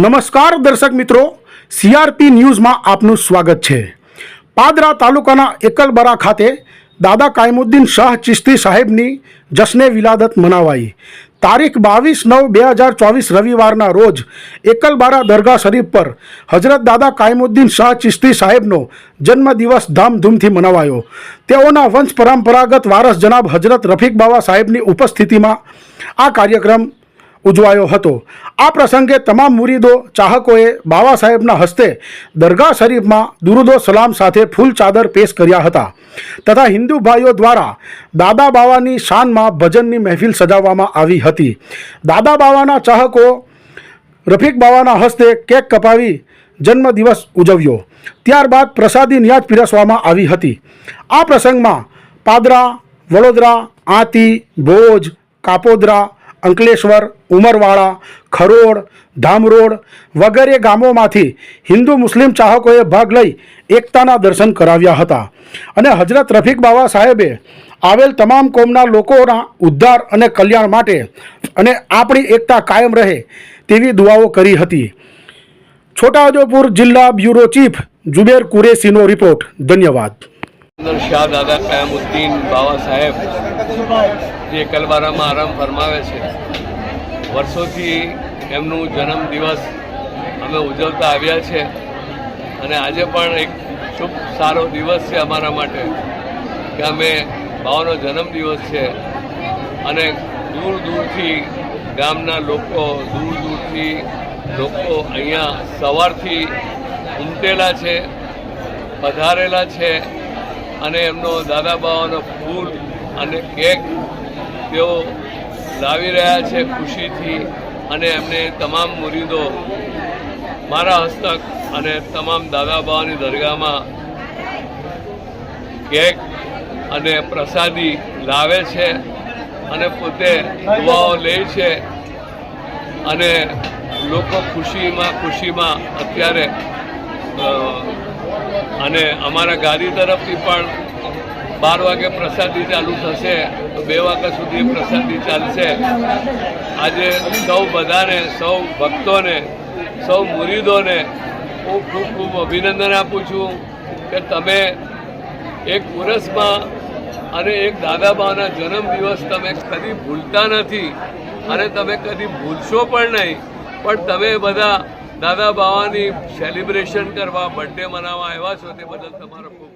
નમસ્કાર દર્શક મિત્રો સીઆરપી ન્યૂઝમાં આપનું સ્વાગત છે. પાદરા તાલુકાના એકલબરા ખાતે દાદા કાયમુદ્દીન શાહ ચિશ્તી સાહેબની જશ્ને વિલાદત મનાવાઈ. તારીખ બાવીસ નવ બે હજાર ચોવીસ રવિવારના રોજ એકલબારા દરગાહ શરીફ પર હજરત દાદા કાયમુદ્દીન શાહ ચિશ્તી સાહેબનો જન્મદિવસ ધામધૂમથી મનાવાયો. તેઓના વંશ પરંપરાગત વારસ જનાબ હજરત રફીક બાવા સાહેબની ઉપસ્થિતિમાં આ કાર્યક્રમ ઉજવાયો હતો. આ પ્રસંગે તમામ મુરીદો ચાહકોએ બાવા સાહેબના હસ્તે દરગાહ શરીફમાં દુરુદો સલામ સાથે ફૂલ ચાદર પેશ કર્યા હતા. તથા હિન્દુ ભાઈઓ દ્વારા દાદા બાવાની શાનમાં ભજનની મહેફિલ સજાવવામાં આવી હતી. દાદા બાવાના ચાહકો રફીક બાવાના હસ્તે કેક કપાવી જન્મદિવસ ઉજવ્યો. ત્યારબાદ પ્રસાદી ન્યાજ પીરસવામાં આવી હતી. આ પ્રસંગમાં પાદરા, વડોદરા, આંતી, ભોજ, કાપોદરા અંકલેશ્વર ઉમરવાળા ખરોડ, ધામરોડ વગેરે ગામોમાંથી હિન્દુ મુસ્લિમ ચાહકોએ ભાગ લઈ એકતાના દર્શન કરાવ્યા હતા. અને હજરત રફીક બાવા સાહેબે આવેલ તમામ કોમના લોકોના ઉદ્ધાર અને કલ્યાણ માટે અને આપણી એકતા કાયમ રહે તેવી દુઆઓ કરી હતી. છોટાઉદેપુર જિલ્લા બ્યુરો ચીફ જુબેર કુરેશીનો રિપોર્ટ. ધન્યવાદ. અંદર શાહ દાદા કયામુદ્દીન બાવા સાહેબ જે કલબારામાં આરામ ફરમાવે છે. વર્ષોથી એમનું જન્મ દિવસ અમે ઉજવતા આવ્યા છે અને આજે પણ એક શુભ સારો દિવસ છે અમારા માટે કે અમે બાવાનો જન્મ દિવસ છે અને દૂર દૂરથી ગામના લોકો, દૂર દૂરથી લોકો અહીંયા સવારથી ઉમટેલા છે, પધારેલા છે. અને એમનો દાદા બાવાનો ફૂલ અને કેક તેઓ લાવી રહ્યા છે ખુશીથી અને એમને તમામ મુરીદો મારા હસ્તક અને તમામ દાદા બાવાની દરગાહમાં કેક અને પ્રસાદી લાવે છે અને પોતે દુવાઓ લે છે અને લોકો ખુશીમાં ખુશીમાં અત્યારે અને અમારા ગાદી તરફથી પણ બાર વાગે પ્રસાદી ચાલુ થશે, તો બે વાગ્યા સુધી પ્રસાદી ચાલશે. આજે સૌ બધાને, સૌ ભક્તોને, સૌ મુરીદોને હું ખૂબ ખૂબ અભિનંદન આપું છું કે તમે એક વર્ષમાં અને એક દાદાબાના જન્મદિવસ તમે કદી ભૂલતા નથી અને તમે કદી ભૂલશો પણ નહીં, પણ તમે બધા દાદા બાવાની સેલિબ્રેશન કરવા બર્થડે મનાવવા આવ્યા છો તે બદલ તમારો ખૂબ